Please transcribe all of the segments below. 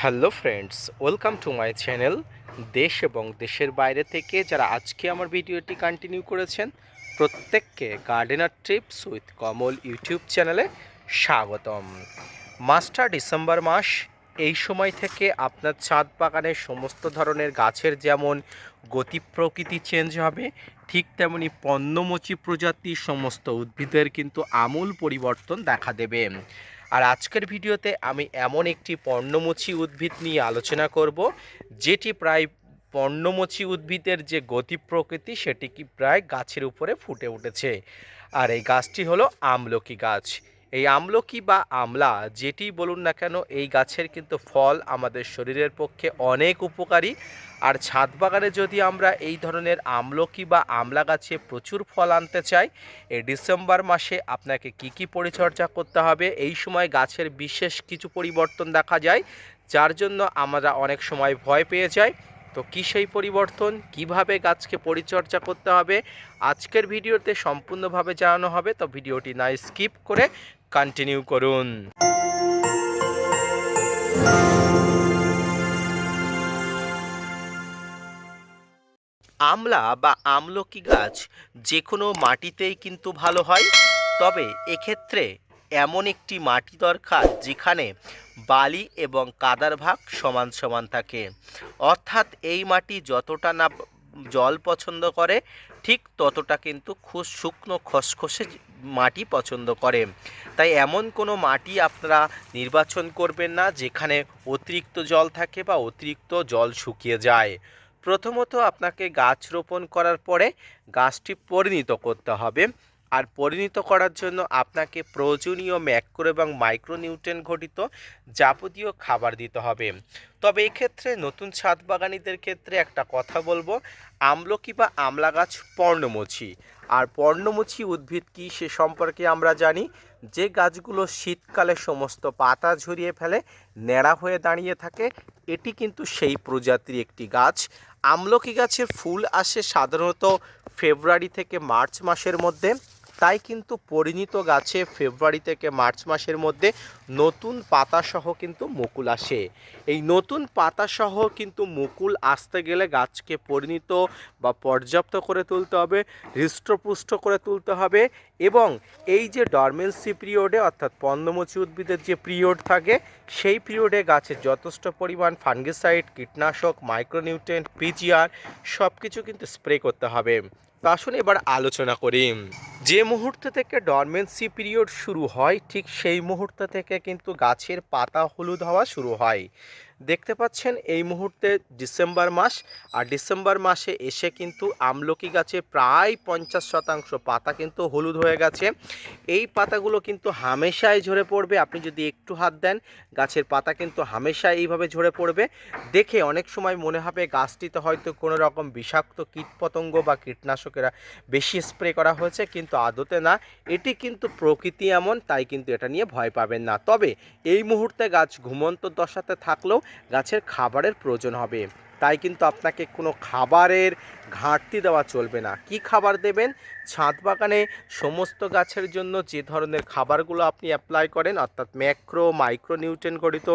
Hello friends, welcome to my channel দেশ এবং দেশের বাইরে থেকে যারা আজকে আমার ভিডিওটি কন্টিনিউ করেছেন, প্রত্যেককে gardener trips with Kamal YouTube চ্যানেলে স্বাগতম। মাস্টার ডিসেম্বর মাস, এই সময় থেকে আপনার ছাদ বাগানের সমস্ত ধরনের গাছের যেমন গতি প্রকৃতি চেঞ্জ হবে, ঠিক তেমনি পণ্যমোচী প্রজাতির সমস্ত উদ্ভিদের কিন্তু আমূল পরিবর্তন দেখা দেবে। আর আজকের ভিডিওতে আমি এমন একটি পর্ণমোচী উদ্ভিদ নিয়ে আলোচনা করব, যেটি প্রায় পর্ণমোচী উদ্ভিদের যে গতি প্রকৃতি, সেটি কি প্রায় গাছের উপরে ফুটে উঠেছে। আর এই গাছটি হলো আমলকি গাছ। এই আমলকি বা আমলা যেটি বলুন না কেন, এই গাছের কিন্তু ফল আমাদের শরীরের পক্ষে অনেক উপকারী। আর ছাদ বাগানে যদি আমরা এই ধরনের আমলকি বা আমলা গাছে প্রচুর ফল আনতে চাই, এই ডিসেম্বর মাসে আপনাকে কি কি পরিচর্যা করতে হবে, এই সময় গাছের বিশেষ কিছু পরিবর্তন দেখা যায়, যার জন্য আমরা অনেক সময় ভয় পেয়ে যাই। তো কী সেই পরিবর্তন, কীভাবে গাছকে পরিচর্যা করতে হবে, আজকের ভিডিওতে সম্পূর্ণভাবে জানানো হবে, তো ভিডিওটি না স্কিপ করে কন্টিনিউ করুন। আমলা বা আমলকি গাছ যে কোনো মাটিতেই কিন্তু ভালো হয়, তবে এক্ষেত্রে এমন একটি মাটি দরকার যেখানে বালি এবং কাদার ভাগ সমান সমান থাকে। অর্থাৎ এই মাটি যতটা না জল পছন্দ করে, ঠিক ততটা কিন্তু খুব শুকনো, খসখসে মাটি পছন্দ করে। তাই এমন কোনো মাটি আপনারা নির্বাচন করবেন না, যেখানে অতিরিক্ত জল থাকে বা অতিরিক্ত জল শুকিয়ে যায়। প্রথমত আপনাকে গাছ রোপণ করার পরে গাছটি পরিণত করতে হবে। আর পরিণত করার জন্য আপনাকে প্রয়োজনীয় ম্যাক্রো এবং মাইক্রোনিউট্রেন ঘটিত যাবতীয় খাবার দিতে হবে। তবে এক্ষেত্রে নতুন ছাদ বাগানিদের ক্ষেত্রে একটা কথা বলব, আমলকি বা আমলা গাছ পর্ণমোচী আর পর্ণমোচী উদ্ভিদ কী সে সম্পর্কে আমরা জানি। যে গাছগুলো শীতকালে সমস্ত পাতা ঝরিয়ে ফেলে, ন্যাড়া হয়ে দাঁড়িয়ে থাকে, এটি কিন্তু সেই প্রজাতির একটি গাছ। আমলকি গাছের ফুল আসে সাধারণত ফেব্রুয়ারি থেকে মার্চ মাসের মধ্যে। তাই কিন্তু পরিণত গাছে ফেব্রুয়ারি থেকে মার্চ মাসের মধ্যে নতুন পাতাসহ কিন্তু মুকুল আসে। এই নতুন পাতাসহ কিন্তু মুকুল আসতে গেলে গাছকে পরিণত বা পর্যাপ্ত করে তুলতে হবে, হৃষ্টপুষ্ট করে তুলতে হবে এবং এই যে ডরমেন্সি পিরিয়ডে অর্থাৎ পন্নমোচী উদ্ভিদের যে পিরিয়ড থাকে, সেই পিরিয়ডে গাছের যথেষ্ট পরিমাণ ফাঙ্গিসাইড কীটনাশক মাইক্রোনিউট্রেন্ট পিজিআর সব কিছু কিন্তু স্প্রে করতে হবে। তো আসুন এবার আলোচনা করি। যে মুহূর্ত থেকে ডরমেন্সি পিরিয়ড শুরু হয়, ঠিক সেই মুহূর্ত থেকে কিন্তু গাছের পাতা হলুদ হওয়া শুরু হয়। দেখতে পাচ্ছেন এই মুহূর্তে ডিসেম্বর মাস, আর ডিসেম্বর মাসে এসে কিন্তু আমলকি গাছে প্রায় পঞ্চাশ শতাংশ পাতা কিন্তু হলুদ হয়ে গেছে। এই পাতাগুলো কিন্তু হামেশাই ঝরে পড়বে। আপনি যদি একটু হাত দেন, গাছের পাতা কিন্তু হামেশাই এইভাবে ঝরে পড়বে। দেখে অনেক সময় মনে হবে গাছটিতে হয়তো কোনো রকম বিষাক্ত কীটপতঙ্গ বা কীটনাশকেরা বেশি স্প্রে করা হয়েছে, কিন্তু আদতে না। এটি কিন্তু প্রকৃতি এমন, তাই কিন্তু এটা নিয়ে ভয় পাবেন না। তবে এই মুহূর্তে গাছ ঘুমন্ত দশাতে থাকলেও গাছের খাবারের প্রয়োজন হবে। তাই কিন্তু আপনাকে কোনো খাবারের ঘাটতি দেওয়া চলবে না। কি খাবার দেবেন? ছাদ বাগানে সমস্ত গাছের জন্য যে ধরনের খাবারগুলো আপনি অ্যাপ্লাই করেন, অর্থাৎ ম্যাক্রো মাইক্রোনিউট্রেন গঠিত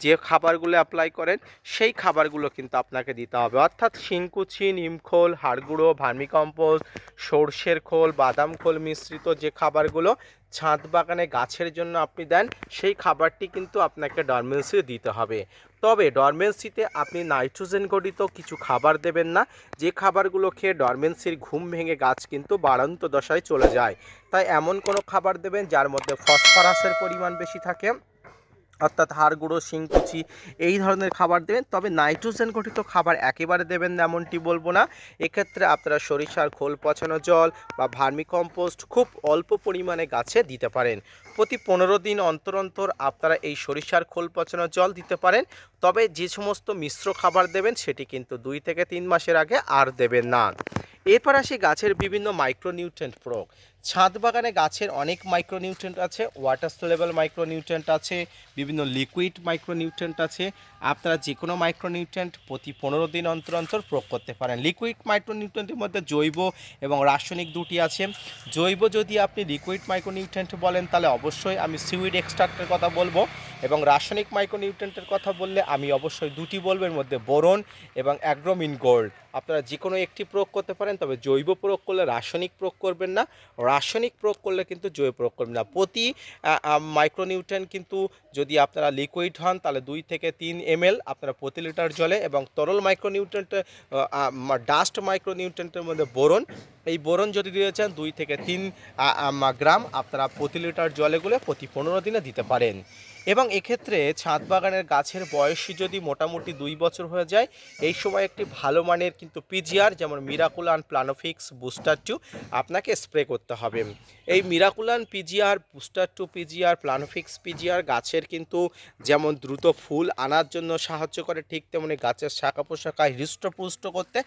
যে খাবারগুলো অ্যাপ্লাই করেন, সেই খাবারগুলো কিন্তু আপনাকে দিতে হবে। অর্থাৎ শিংকুচি, নিমখোল, হাড়গুঁড়ো, ভার্মিকম্পোস্ট, সর্ষের খোল, বাদাম খোল মিশ্রিত যে খাবারগুলো ছাদ বাগানে গাছের জন্য আপনি দেন, সেই খাবারটি কিন্তু আপনাকে ডরমেন্সিতে দিতে হবে। তবে ডরমেন্সিতে আপনি নাইট্রোজেন গঠিত কিছু খাবার দেবেন না, যে খাবারগুলো খেয়ে ডরমেন্সির ঘুম ভেঙে গাছ কিন্তু বাড়ন্ত দশায় চলে যায়। তাই এমন কোনো খাবার দেবেন যার মধ্যে ফসফরাসের পরিমাণ বেশি থাকে। অর্থাৎ হাড় গুঁড়ো শিংকুচি এই ধরনের খাবার দেবেন। তবে নাইট্রোজেন গঠিত খাবার একেবারে দেবেন এমনটি বলব না। এক্ষেত্রে আপনারা সরিষার খোল, পচানো জল বা ভার্মি কম্পোস্ট খুব অল্প পরিমাণে গাছে দিতে পারেন। প্রতি পনেরো দিন অন্তর অন্তর আপনারা এই সরিষার খোল, পচানো জল দিতে পারেন। তবে যে সমস্ত মিশ্র খাবার দেবেন সেটি কিন্তু দুই থেকে তিন মাসের আগে আর দেবেন না। এরপর আসি গাছের বিভিন্ন মাইক্রোনিউট্রেন্ট প্রয়োগ। ছাদ বাগানে গাছের অনেক মাইক্রোনিউট্রেন্ট আছে ওয়াটার সোলেবল মাইক্রোনিউট্রেন্ট আছে, বিভিন্ন লিকুইড মাইক্রোনিউট্রেন্ট আছে। আপনারা যে কোনো মাইক্রোনিউট্রেন্ট প্রতি পনেরো দিন অন্তর অন্তর প্রয়োগ করতে পারেন। লিকুইড মাইক্রোনিউট্রেন্টের মধ্যে জৈব এবং রাসায়নিক দুটি আছে। জৈব যদি আপনি লিকুইড মাইক্রোনিউট্রেন্ট বলেন, তাহলে অবশ্যই আমি সিউইড এক্সট্রাক্টের কথা বলব এবং রাসায়নিক মাইক্রোনিউট্রেন্টের কথা বললে আমি অবশ্যই দুটি বলব, এর মধ্যে বোরন এবং অ্যাগ্রোমিন গোল্ড। আপনারা যে কোনো একটি প্রয়োগ করতে পারেন, তবে জৈব প্রয়োগ করলে রাসায়নিক প্রয়োগ করবেন না। রাসায়নিক প্রয়োগ করলে কিন্তু জৈব প্রয়োগ করবেন না। প্রতি মাইক্রোনিউট্রেন কিন্তু যদি আপনারা লিকুইড হন, তাহলে দুই থেকে তিন এম আপনারা প্রতি লিটার জলে এবং তরল মাইক্রোনিউট্রেন্ট ডাস্ট মাইক্রোনিউট্রেন্টের মধ্যে বোরন, এই বোরন যদি দিয়েছেন দুই থেকে তিন গ্রাম আপনারা প্রতি লিটার জলে গুলে প্রতি পনেরো দিনে দিতে পারেন। এবং এক্ষেত্রে ছাদ বাগানের গাছের বয়স যদি মোটামুটি দুই বছর হয়ে যায়, এই সময় একটি ভালো মানের কিন্তু পিজিআর, যেমন মিরাকুলান প্লানোফিক্স বুস্টার টু আপনাকে স্প্রে করতে হবে। এই Miraculan PGR booster too PGR Planofix PGR গাছের কিন্তু যেমন দ্রুত ফুল আনার জন্য সাহায্য করে, ঠিক তেমনি গাছের শাখা পোশাখা হৃষ্টপুষ্ট করতে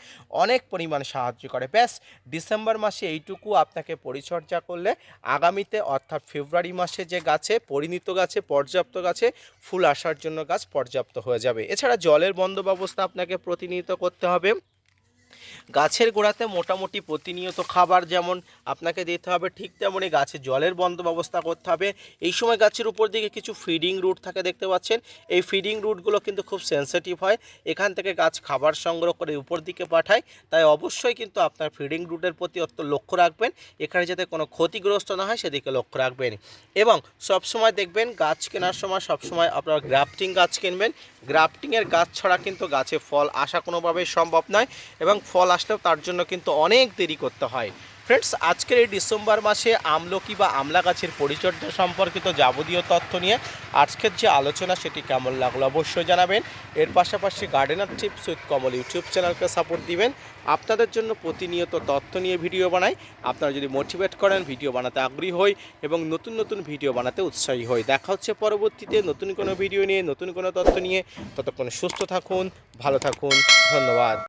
অনেক পরিমাণ সাহায্য করে। ব্যাস, ডিসেম্বর মাসে এইটুকু আপনাকে পরিচর্যা করলে, আগামীতে অর্থাৎ ফেব্রুয়ারি মাসে যে গাছে, পরিণত গাছে পর্যাপ্ত গাছে ফুল আসার জন্য গাছ পর্যাপ্ত হয়ে যাবে। এছাড়া জলের বন্ধ ব্যবস্থা আপনাকে প্রতিনিয়ত করতে হবে। গাছের গোড়াতে মোটামুটি প্রতিনিয়ত খাবার যেমন আপনাকে দিতে হবে, ঠিক তেমনই গাছে জলের বন্ধ ব্যবস্থা করতে হবে। এই সময় গাছের উপর দিকে কিছু ফিডিং রুট থাকে দেখতে পাচ্ছেন। এই ফিডিং রুটগুলো কিন্তু খুব সেন্সিটিভ হয়। এখান থেকে গাছ খাবার সংগ্রহ করে উপর দিকে পাঠায়। তাই অবশ্যই কিন্তু আপনার ফিডিং রুটের প্রতি অত লক্ষ্য রাখবেন। এখানে যাতে কোনো ক্ষতিগ্রস্ত না হয় সেদিকে লক্ষ্য রাখবেন। এবং সবসময় দেখবেন গাছ কেনার সময় সবসময় আপনারা গ্রাফটিং গাছ কিনবেন। গ্রাফটিংয়ের গাছ ছাড়া কিন্তু গাছে ফল আসা কোনোভাবেই সম্ভব নয়। এবং ফল আসলেও তার জন্য কিন্তু অনেক দেরি করতে হয়। ফ্রেন্ডস আজকের এই ডিসেম্বর মাসে আমলকি বা আমলা গাছের পরিচর্যা সম্পর্কিত যাবতীয় তথ্য নিয়ে আজকের যে আলোচনা সেটি কেমন লাগল অবশ্যই জানাবেন। এর পাশাপাশি gardener tips with Kamal YouTube চ্যানেলকে সাপোর্ট দিবেন। আপনাদের জন্য প্রতিনিয়ত তথ্য নিয়ে ভিডিও বানাই। আপনারা যদি মোটিভেট করেন, ভিডিও বানাতে আগ্রহী হই এবং নতুন নতুন ভিডিও বানাতে উৎসাহী হই। দেখা হচ্ছে পরবর্তীতে নতুন কোনো ভিডিও নিয়ে, নতুন কোনো তথ্য নিয়ে। ততক্ষণ সুস্থ থাকুন, ভালো থাকুন, ধন্যবাদ।